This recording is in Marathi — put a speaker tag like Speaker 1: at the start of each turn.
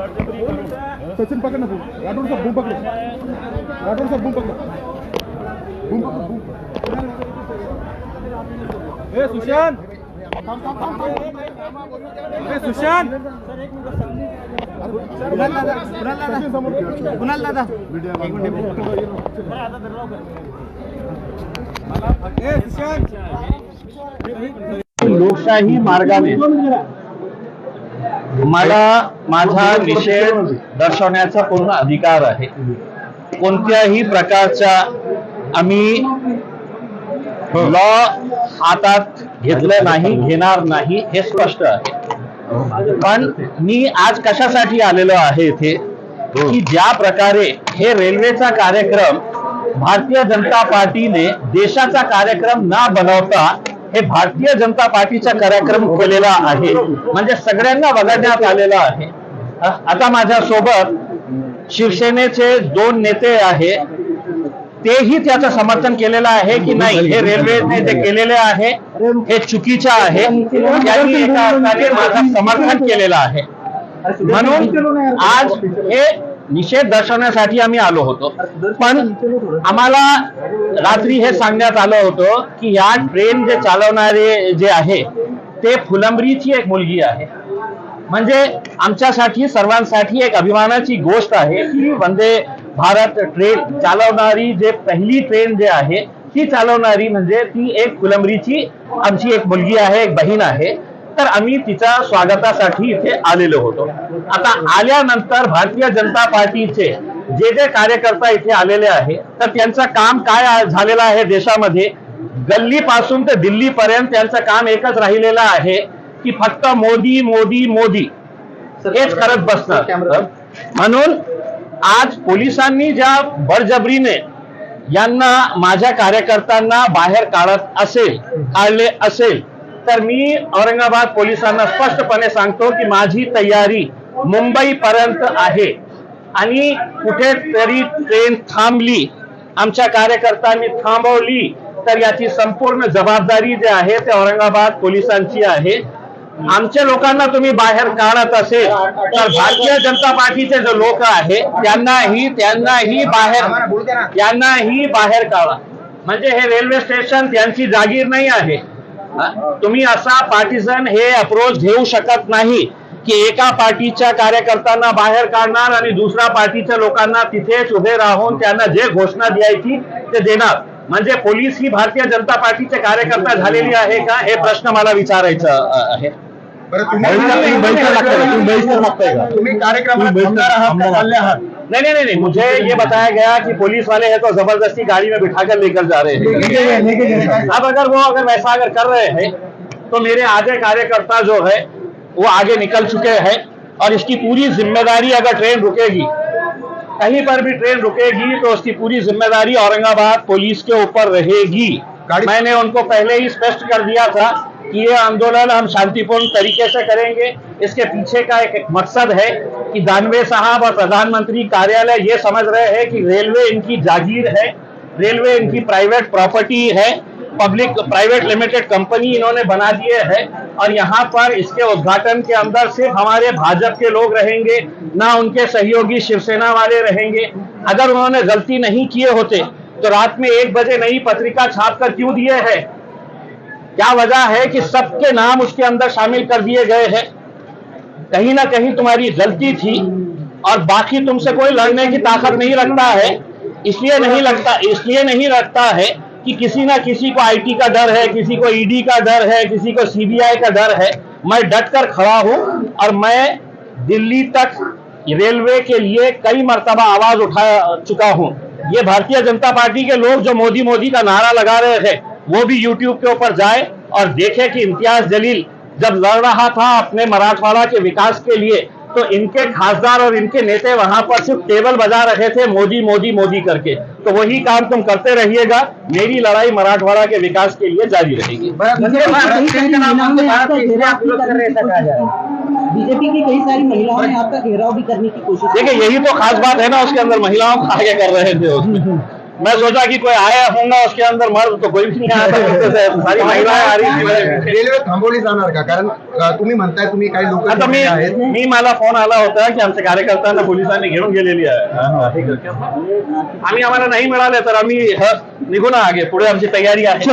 Speaker 1: सचिन पकड ना तू राठोड साहेब बूम पकड राठोड साहेब बूम पकड बूम पकड बूम
Speaker 2: ए सुशांत ए सुशांत
Speaker 1: सचिन समोर
Speaker 3: कुणाल दादा
Speaker 4: लोकशाही मार्गाने मला माझा निषेध दर्शवण्याचा पूर्ण अधिकार आहे. कोणत्याही प्रकारच्या आम्ही लॉ हातात घेतलं नाही घेणार नाही हे स्पष्ट आहे. पण मी आज कशासाठी आलेलो आहे इथे? की ज्या प्रकारे हे रेल्वेचा कार्यक्रम भारतीय जनता पार्टीने देशाचा कार्यक्रम न बनवता हे भारतीय जनता पार्टीचा कार्यक्रम केलेला आहे. म्हणजे सगळ्यांना वगळण्यात आलेला आहे. आता माझ्या सोबत शिवसेनेचे दोन नेते आहे. तेही त्याचं समर्थन केलेलं आहे की नाही? हे रेल्वेने जे केलेले आहे हे चुकीचं आहे. त्यांनी एका अर्थाने माझं समर्थन केलेलं आहे. म्हणून आज हे निषेध दर्शवण्यासाठी आम्ही आलो होतो. पण आम्हाला रात्री हे सांगण्यात आलं होतं की या ट्रेन जे चालवणारे जे आहे ते फुलंबरीची एक मुलगी आहे. म्हणजे आमच्यासाठी सर्वांसाठी एक अभिमानाची गोष्ट आहे की वंदे भारत ट्रेन चालवणारी जे पहिली ट्रेन जे आहे ती चालवणारी म्हणजे ती एक फुलंब्रीची आमची एक मुलगी आहे एक बहीण आहे. तर आम्ही तिच्या स्वागतासाठी इथे आलेलो होतो. आता आल्यानंतर भारतीय जनता पार्टीचे जे जे कार्यकर्ता इथे आलेले आहे तर त्यांचं काम काय झालेलं आहे देशामध्ये? गल्ली पासून ते दिल्ली पर्यंत त्यांचं काम एकच राहिलेलं आहे की फक्त मोदी मोदी मोदी. हेच करत बसणार. म्हणून आज पोलिसांनी ज्या बळजबरीने यांना माझ्या कार्यकर्त्यांना बाहेर काढत असेल काढले असेल तर मी औरंगाबाद पोलिसांना स्पष्टपणे सांगतो की माझी तयारी मुंबई पर्यंत आहे. आणि कुठेतरी ट्रेन थांबली आमच्या कार्यकर्त्यांनी थांबवली तर याची संपूर्ण जबाबदारी जे आहे ते औरंगाबाद पोलिसांची आहे. आमच्या लोकांना तुम्ही बाहेर काढत असेल तर भारतीय जनता पार्टीचे जे लोक आहेत त्यांनाही त्यांनाही बाहेर त्यांनाही बाहेर काढा. म्हणजे हे रेल्वे स्टेशन त्यांची जागीर नाही आहे. तुम्ही असा पार्टीजन हे अप्रोच घेऊ शकत नाही की एका पार्टीच्या कार्यकर्त्यांना बाहेर काढणार आणि दुसऱ्या पार्टीच्या लोकांना तिथेच उभे राहून त्यांना जे घोषणा द्यायची ते देणार. म्हणजे पोलीस ही भारतीय जनता पार्टीचे कार्यकर्ता झालेली आहे का? हे प्रश्न मला विचारायचं आहे.
Speaker 1: तुम्ही नहीं नहीं नहीं मुझे ये बताया गया कि पुलिस वाले हैं तो ज़बरदस्ती गाड़ी में बिठाकर लेकर जा रहे हैं। अब अगर वो अगर वैसा अगर कर रहे हैं तो मेरे आधे कार्यकर्ता जो है वो आगे निकल चुके हैं और इसकी पूरी ज़िम्मेदारी अगर ट्रेन रुकेगी कहीं पर भी ट्रेन रुकेगी तो उसकी पूरी ज़िम्मेदारी औरंगाबाद पुलिस के ऊपर रहेगी। मैंने उनको पहले ही स्पष्ट कर दिया था कि ये आंदोलन हम शांतिपूर्ण तरीके से करेंगे। इसके पीछे का एक, एक मकसद है कि दानवे साहब और प्रधानमंत्री कार्यालय ये समझ रहे हैं कि रेलवे इनकी जागीर है रेलवे इनकी प्राइवेट प्रॉपर्टी है पब्लिक प्राइवेट लिमिटेड कंपनी इन्होंने बना दिए है और यहाँ पर इसके उद्घाटन के अंदर सिर्फ़ हमारे भाजपा के लोग रहेंगे ना उनके सहयोगी शिवसेना वाले रहेंगे। अगर उन्होंने गलती नहीं किए होते तो रात में एक बजे नई पत्रिका छाप कर क्यों दिए है? क्या वजह है कि सबके नाम उसके अंदर शामिल कर दिए गए हैं? कहीं ना कहीं तुम्हारी गलती थी और बाकी तुमसे कोई लड़ने की ताकत नहीं रखता है। इसलिए नहीं लगता, इसलिए नहीं रखता है कि किसी ना किसी को आईटी का डर है, किसी को ईडी का डर है, किसी को सीबीआई का डर है। मैं डट कर खड़ा हूँ और मैं दिल्ली तक रेलवे के लिए कई मरतबा आवाज़ उठा चुका हूँ। ये भारतीय जनता पार्टी के लोग जो मोदी मोदी का नारा लगा रहे थे वो भी यूट्यूब के ऊपर जाए और देखे कि इम्तियाज़ जलील जब लड़ रहा था अपने मराठवाड़ा के विकास के लिए तो इनके खासदार और इनके नेता वहाँ पर सिर्फ़ टेबल बजा रहे थे मोदी मोदी मोदी करके। तो वही काम तुम करते रहिएगा मेरी लड़ाई मराठवाड़ा के विकास के लिए जारी रहेगी।
Speaker 3: बीजेपी की कई सारी महिलाओं ने आपका घेराव भी करने की कोशिश
Speaker 4: देखिए यही तो खास बात है ना उसके अंदर महिलाओं को आगे कर रहे थे उसमें। मैं सोचा कि कोई आया होगा उसके अंदर मर्द तो कोई भी नहीं आया था पीछे से सारी महिलाएं आ रही थी
Speaker 1: रेल्वे थांबवली जाणार का कारण तुम्ही म्हणताय तुम्ही काही लोक
Speaker 4: आता मी मी मला फोन आला होता की आमच्या कार्यकर्त्यांना पोलिसांनी घेऊन गेलेली आहे हे. आम्ही आम्हाला नाही मिळाले तर आम्ही ह, निघू ना आगे पुढे आमची तयारी आहे